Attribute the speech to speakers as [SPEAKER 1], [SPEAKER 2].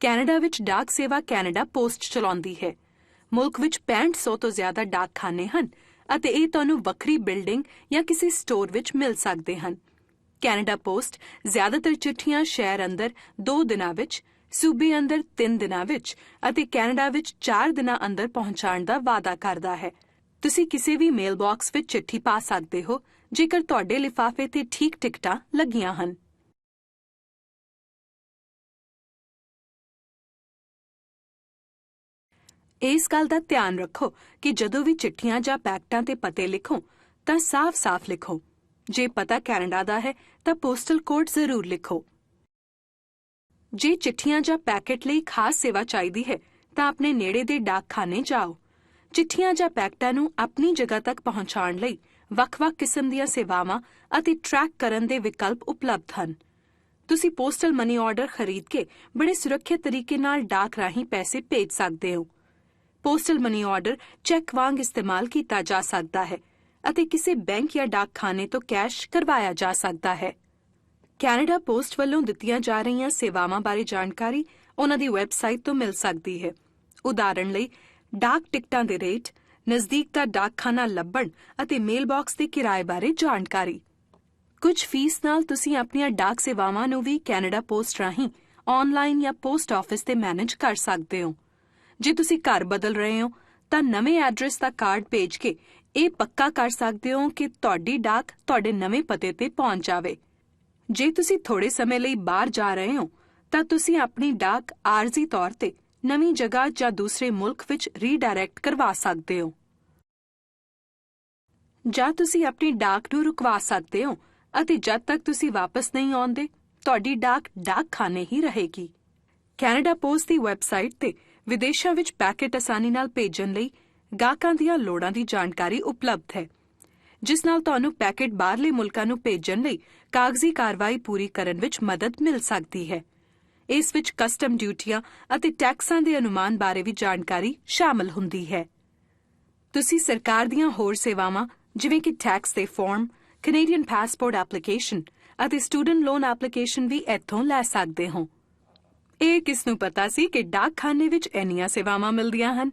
[SPEAKER 1] Canada ਵਿੱਚ ਡਾਕ ਸੇਵਾ ਕੈਨੇਡਾ ਪੋਸਟ ਚਲਾਉਂਦੀ ਹੈ। ਮੁਲਕ ਵਿੱਚ 6500 ਤੋਂ ਜ਼ਿਆਦਾ ਡਾਕਖਾਨੇ ਹਨ ਅਤੇ ਇਹ ਤੁਹਾਨੂੰ ਵੱਖਰੀ ਬਿਲਡਿੰਗ ਜਾਂ ਕਿਸੇ ਸਟੋਰ ਵਿੱਚ ਮਿਲ ਸਕਦੇ ਹਨ। ਕੈਨੇਡਾ ਪੋਸਟ ਜ਼ਿਆਦਾਤਰ ਚਿੱਠੀਆਂ ਸ਼ਹਿਰ ਅੰਦਰ 2 ਦਿਨਾਂ ਵਿੱਚ, ਸੂਬੇ ਅੰਦਰ 3 ਦਿਨਾਂ ਵਿੱਚ ਅਤੇ ਕੈਨੇਡਾ ਵਿੱਚ 4 ਦਿਨਾਂ ਅੰਦਰ ਪਹੁੰਚਾਉਣ ਦਾ ਵਾਅਦਾ ਕਰਦਾ ਹੈ। ਤੁਸੀਂ ਕਿਸੇ ਵੀ ਮੇਲਬਾਕਸ ਵਿੱਚ ਚਿੱਠੀ ਪਾ ਸਕਦੇ ਹੋ, ਜੇਕਰ ਤੁਹਾਡੇ ਲਿਫਾਫੇ ਤੇ ਠੀਕ ਟਿਕਟਾਂ ਲੱਗੀਆਂ ਹਨ। ਇਸ ਗੱਲ ਦਾ ਧਿਆਨ ਰੱਖੋ ਕਿ ਜਦੋਂ ਵੀ ਚਿੱਠੀਆਂ ਜਾਂ ਪੈਕਟਾਂ ਤੇ ਪਤੇ ਲਿਖੋ, ਤਾਂ ਸਾਫ਼-ਸਾਫ਼ ਲਿਖੋ। ਜੇ ਪਤਾ ਕੈਨੇਡਾ ਦਾ ਹੈ, ਤਾਂ ਪੋਸਟਲ ਕੋਡ ਜ਼ਰੂਰ ਲਿਖੋ। ਜੇ ਚਿੱਠੀਆਂ ਜਾਂ ਪੈਕੇਟ ਲਈ ਖਾਸ ਸੇਵਾ ਚਾਹੀਦੀ ਹੈ, ਤਾਂ ਆਪਣੇ ਨੇੜੇ ਦੇ ਡਾਕਖਾਨੇ ਜਾਓ। ਚਿੱਠੀਆਂ ਜਾਂ ਪੈਕਟਾਂ ਨੂੰ ਆਪਣੀ ਜਗ੍ਹਾ ਤੱਕ ਪਹੁੰਚਾਉਣ ਲਈ ਵੱਖ-ਵੱਖ ਕਿਸਮ ਦੀਆਂ ਸੇਵਾਵਾਂ ਅਤੇ ਟਰੈਕ ਕਰਨ ਦੇ ਵਿਕਲਪ ਉਪਲਬਧ ਹਨ। ਤੁਸੀਂ ਪੋਸਟਲ ਮਨੀ ਆਰਡਰ ਖਰੀਦ ਕੇ ਬੜੇ ਸੁਰੱਖਿਅਤ ਤਰੀਕੇ ਨਾਲ ਡਾਕ ਰਾਹੀਂ ਪੈਸੇ ਭੇਜ ਸਕਦੇ ਹੋ। ਪੋਸਟਲ ਮਨੀ ਆਰਡਰ ਚੈੱਕ ਵਾਂਗ ਇਸਤੇਮਾਲ ਕੀਤਾ ਜਾ ਸਕਦਾ ਹੈ ਅਤੇ ਕਿਸੇ ਬੈਂਕ ਜਾਂ ਡਾਕਖਾਨੇ ਤੋਂ ਕੈਸ਼ ਕਰਵਾਇਆ ਜਾ ਸਕਦਾ ਹੈ। ਕੈਨੇਡਾ ਪੋਸਟ ਵੱਲੋਂ ਦਿੱਤੀਆਂ ਜਾ ਰਹੀਆਂ ਸੇਵਾਵਾਂ ਬਾਰੇ ਜਾਣਕਾਰੀ ਉਹਨਾਂ ਦੀ ਵੈਬਸਾਈਟ ਤੋਂ ਮਿਲ ਸਕਦੀ ਹੈ। ਉਦਾਹਰਣ ਲਈ, ਡਾਕ ਟਿਕਟਾਂ ਦੇ ਰੇਟ, ਨਜ਼ਦੀਕ ਦਾ ਡਾਕਖਾਨਾ ਲੱਭਣ ਅਤੇ ਮੇਲਬਾਕਸ ਦੇ ਕਿਰਾਏ ਬਾਰੇ ਜਾਣਕਾਰੀ। ਕੁਝ ਫੀਸ ਨਾਲ ਤੁਸੀਂ ਆਪਣੀਆਂ ਡਾਕ ਸੇਵਾਵਾਂ ਨੂੰ ਵੀ ਕੈਨੇਡਾ ਪੋਸਟ ਰਾਹੀਂ ਆਨਲਾਈਨ ਜਾਂ ਪੋਸਟ ਆਫਿਸ ਤੇ ਮੈਨੇਜ ਕਰ ਸਕਦੇ ਹੋ। ਜੇ ਤੁਸੀਂ ਘਰ ਬਦਲ ਰਹੇ ਹੋ, ਤਾਂ ਨਵੇਂ ਐਡਰੈਸ ਦਾ ਕਾਰਡ ਭੇਜ ਕੇ ਇਹ ਪੱਕਾ ਕਰ ਸਕਦੇ ਹੋ ਕਿ ਤੁਹਾਡੀ ਡਾਕ ਤੁਹਾਡੇ ਨਵੇਂ ਪਤੇ ਤੇ ਪਹੁੰਚ ਜਾਵੇ। ਜੇ ਤੁਸੀਂ ਥੋੜੇ ਸਮੇਂ ਲਈ ਬਾਹਰ ਜਾ ਰਹੇ ਹੋ, ਤਾਂ ਤੁਸੀਂ ਆਪਣੀ ਡਾਕ ਆਰਜ਼ੀ ਤੌਰ ਤੇ ਨਵੀਂ ਜਗ੍ਹਾ ਜਾਂ ਦੂਸਰੇ ਮੁਲਕ ਵਿੱਚ ਰੀਡਾਇਰੈਕਟ ਕਰਵਾ ਸਕਦੇ ਹੋ। ਜਾਂ ਤੁਸੀਂ ਆਪਣੀ ਡਾਕ ਨੂੰ ਰੁਕਵਾ ਸਕਦੇ ਹੋ ਅਤੇ ਜਦ ਤੱਕ ਤੁਸੀਂ ਵਾਪਸ ਨਹੀਂ ਆਉਂਦੇ, ਤੁਹਾਡੀ ਡਾਕ ਡਾਕਖਾਨੇ ਹੀ ਰਹੇਗੀ। ਕੈਨੇਡਾ ਪੋਸਟ ਦੀ ਵੈਬਸਾਈਟ ਤੇ ਵਿਦੇਸ਼ਾਂ ਵਿੱਚ ਪੈਕੇਟ ਆਸਾਨੀ ਨਾਲ ਭੇਜਣ ਲਈ ਗਾਹਕਾਂ ਦੀਆਂ ਲੋੜਾਂ ਦੀ ਜਾਣਕਾਰੀ ਉਪਲਬਧ ਹੈ, ਜਿਸ ਨਾਲ ਤੁਹਾਨੂੰ ਪੈਕੇਟ ਬਾਹਰਲੇ ਮੁਲਕਾਂ ਨੂੰ ਭੇਜਣ ਲਈ ਕਾਗਜ਼ੀ ਕਾਰਵਾਈ ਪੂਰੀ ਕਰਨ ਵਿੱਚ ਮਦਦ ਮਿਲ ਸਕਦੀ ਹੈ। ਇਸ ਵਿੱਚ ਕਸਟਮ ਡਿਊਟੀਆਂ ਅਤੇ ਟੈਕਸਾਂ ਦੇ ਅਨੁਮਾਨ ਬਾਰੇ ਵੀ ਜਾਣਕਾਰੀ ਸ਼ਾਮਲ ਹੁੰਦੀ ਹੈ। ਤੁਸੀਂ ਸਰਕਾਰ ਦੀਆਂ ਹੋਰ ਸੇਵਾਵਾਂ, ਜਿਵੇਂ ਕਿ ਟੈਕਸ ਦੇ ਫਾਰਮ ਕੈਨੇਡੀਅਨ ਪਾਸਪੋਰਟ ਐਪਲੀਕੇਸ਼ਨ ਅਤੇ ਸਟੂਡੈਂਟ ਲੋਨ ਐਪਲੀਕੇਸ਼ਨ ਵੀ ਇੱਥੋਂ ਲੈ ਸਕਦੇ ਹੋ। ਇਹ ਕਿਸ ਨੂੰ ਪਤਾ ਸੀ ਕਿ ਡਾਕਖਾਨੇ ਵਿੱਚ ਇੰਨੀਆਂ ਸੇਵਾਵਾਂ ਮਿਲਦੀਆਂ ਹਨ?